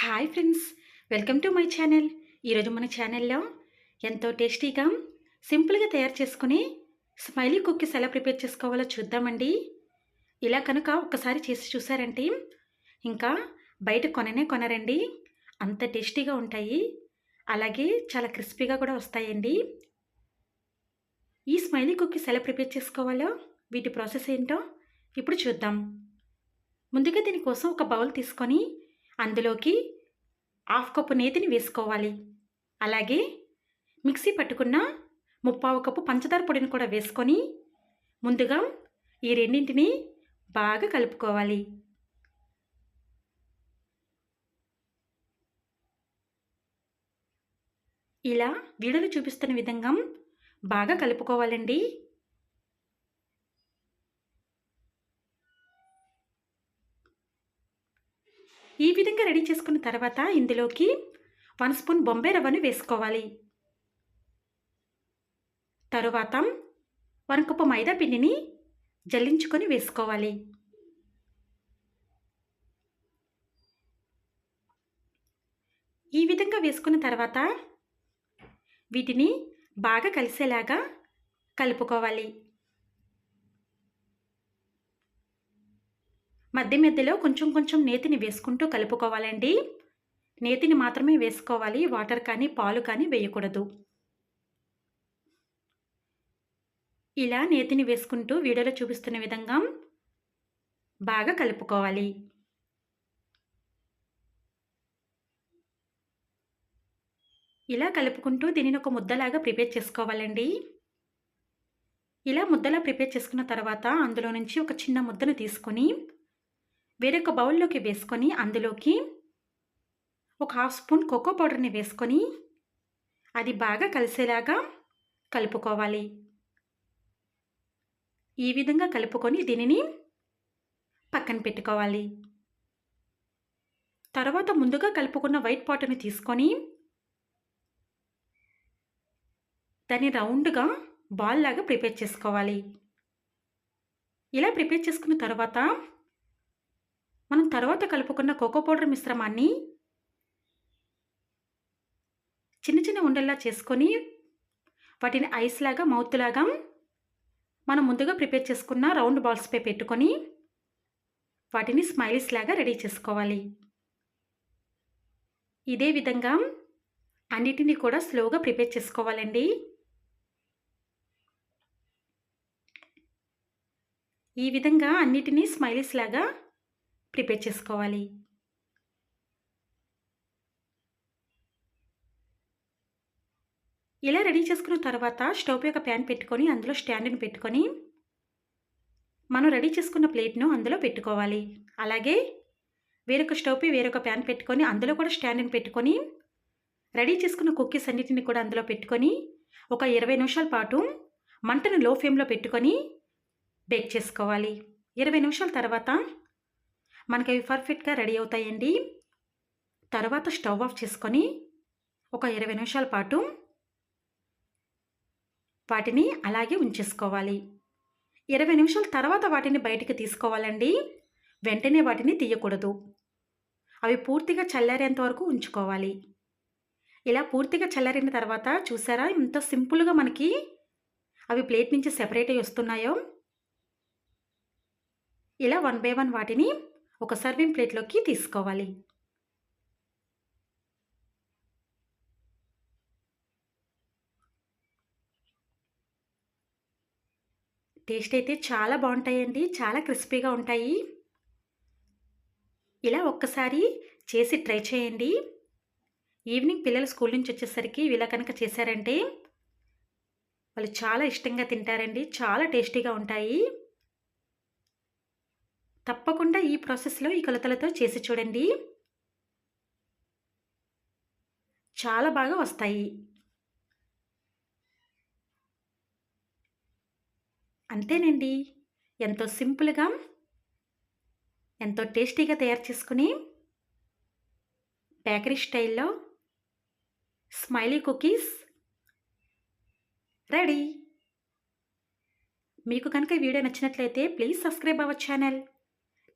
Hi friends welcome to my channel ఈరోజు మన ఛానల్లో ఎంతో టేస్టీగా సింపుల్గా తయారు చేసుకుని స్మైలీ కుక్కీస్ ఎలా ప్రిపేర్ చేసుకోవాలో చూద్దామండి. ఇలా కనుక ఒక్కసారి చేసి చూసారంటే ఇంకా బయట కొననే కొనరండి. అంత టేస్టీగా ఉంటాయి. అలాగే చాలా క్రిస్పీగా కూడా వస్తాయండి. ఈ స్మైలీ కుక్కీస్ ఎలా ప్రిపేర్ చేసుకోవాలో వీటి ప్రాసెస్ ఏంటో ఇప్పుడు చూద్దాం. ముందుగా దీనికోసం ఒక బౌల్ తీసుకొని అందులోకి హాఫ్ కప్పు నేతిని వేసుకోవాలి. అలాగే మిక్సీ పట్టుకున్న ముప్పావు కప్పు పంచదార పొడిని కూడా వేసుకొని ముందుగా ఈ రెండింటిని బాగా కలుపుకోవాలి. ఇలా వీడియోలో చూపిస్తున్న విధంగా బాగా కలుపుకోవాలండి. ఈ విధంగా రెడీ చేసుకున్న తర్వాత ఇందులోకి వన్ స్పూన్ బొంబాయి రవ్వను వేసుకోవాలి. తరువాత వన్ కప్పు మైదా పిండిని జల్లించుకొని వేసుకోవాలి. ఈ విధంగా వేసుకున్న తర్వాత వీటిని బాగా కలిసేలాగా కలుపుకోవాలి. మధ్య మధ్యలో కొంచెం కొంచెం నేతిని వేసుకుంటూ కలుపుకోవాలండి. నేతిని మాత్రమే వేసుకోవాలి. వాటర్ కానీ పాలు కానీ వేయకూడదు. ఇలా నేతిని వేసుకుంటూ వీడియోలో చూపిస్తున్న విధంగా బాగా కలుపుకోవాలి. ఇలా కలుపుకుంటూ దీనిని ఒక ముద్దలాగా ప్రిపేర్ చేసుకోవాలండి. ఇలా ముద్దలా ప్రిపేర్ చేసుకున్న తర్వాత అందులో నుంచి ఒక చిన్న ముద్దను తీసుకొని వేరొక బౌల్లోకి వేసుకొని అందులోకి ఒక హాఫ్ స్పూన్ కోకో పౌడర్ని వేసుకొని అది బాగా కలిసేలాగా కలుపుకోవాలి. ఈ విధంగా కలుపుకొని దీనిని పక్కన పెట్టుకోవాలి. తర్వాత ముందుగా కలుపుకున్న వైట్ పాటర్ని తీసుకొని దాన్ని రౌండ్గా బాల్ లాగా ప్రిపేర్ చేసుకోవాలి. ఇలా ప్రిపేర్ చేసుకున్న తర్వాత మనం తర్వాత కలుపుకున్న కోకో పౌడర్ మిశ్రమాన్ని చిన్న చిన్న ఉండల్లా చేసుకొని వాటిని ఐస్ లాగా మౌత్ లాగా మనం ముందుగా ప్రిపేర్ చేసుకున్న రౌండ్ బాల్స్పై పెట్టుకొని వాటిని స్మైలీస్ లాగా రెడీ చేసుకోవాలి. ఇదే విధంగా అన్నిటినీ కూడా స్లోగా ప్రిపేర్ చేసుకోవాలండి. ఈ విధంగా అన్నిటినీ స్మైలీస్ లాగా ప్రిపేర్ చేసుకోవాలి. ఇలా రెడీ చేసుకున్న తర్వాత స్టవ్ యొక్క ప్యాన్ పెట్టుకొని అందులో స్టాండ్ని పెట్టుకొని మనం రెడీ చేసుకున్న ప్లేట్ను అందులో పెట్టుకోవాలి. అలాగే వేరొక స్టవ్పై వేరొక ప్యాన్ పెట్టుకొని అందులో కూడా స్టాండ్ని పెట్టుకొని రెడీ చేసుకున్న కుక్కీస్ అన్నిటిని కూడా అందులో పెట్టుకొని ఒక ఇరవై నిమిషాల పాటు మంటను లో ఫ్లేమ్లో పెట్టుకొని బేక్ చేసుకోవాలి. ఇరవై నిమిషాల తర్వాత మనకి అవి పర్ఫెక్ట్గా రెడీ అవుతాయండి. తర్వాత స్టవ్ ఆఫ్ చేసుకొని ఒక ఇరవై నిమిషాల పాటు వాటిని అలాగే ఉంచేసుకోవాలి. ఇరవై నిమిషాల తర్వాత వాటిని బయటికి తీసుకోవాలండి. వెంటనే వాటిని తీయకూడదు. అవి పూర్తిగా చల్లారేంత వరకు ఉంచుకోవాలి. ఇలా పూర్తిగా చల్లారిన తర్వాత చూసారా ఎంత సింపుల్గా మనకి అవి ప్లేట్ నుంచి సెపరేట్ అయ్యి వస్తున్నాయో? ఇలా వన్ బై వన్ వాటిని ఒక సర్వింగ్ ప్లేట్లోకి తీసుకోవాలి. టేస్ట్ అయితే చాలా బాగుంటాయండి. చాలా క్రిస్పీగా ఉంటాయి. ఇలా ఒక్కసారి చేసి ట్రై చేయండి. ఈవినింగ్ పిల్లలు స్కూల్ నుంచి వచ్చేసరికి ఇలా కనుక చేశారంటే వాళ్ళు చాలా ఇష్టంగా తింటారండి. చాలా టేస్టీగా ఉంటాయి. తప్పకుండా ఈ ప్రాసెస్లో ఈ కొలతలతో చేసి చూడండి. చాలా బాగా వస్తాయి. అంతేనండి. ఎంతో సింపుల్గా ఎంతో టేస్టీగా తయారు చేసుకుని బేకరీ స్టైల్లో స్మైలీ కుకీస్ రెడీ. మీకు కనుక వీడియో నచ్చినట్లయితే please subscribe our channel.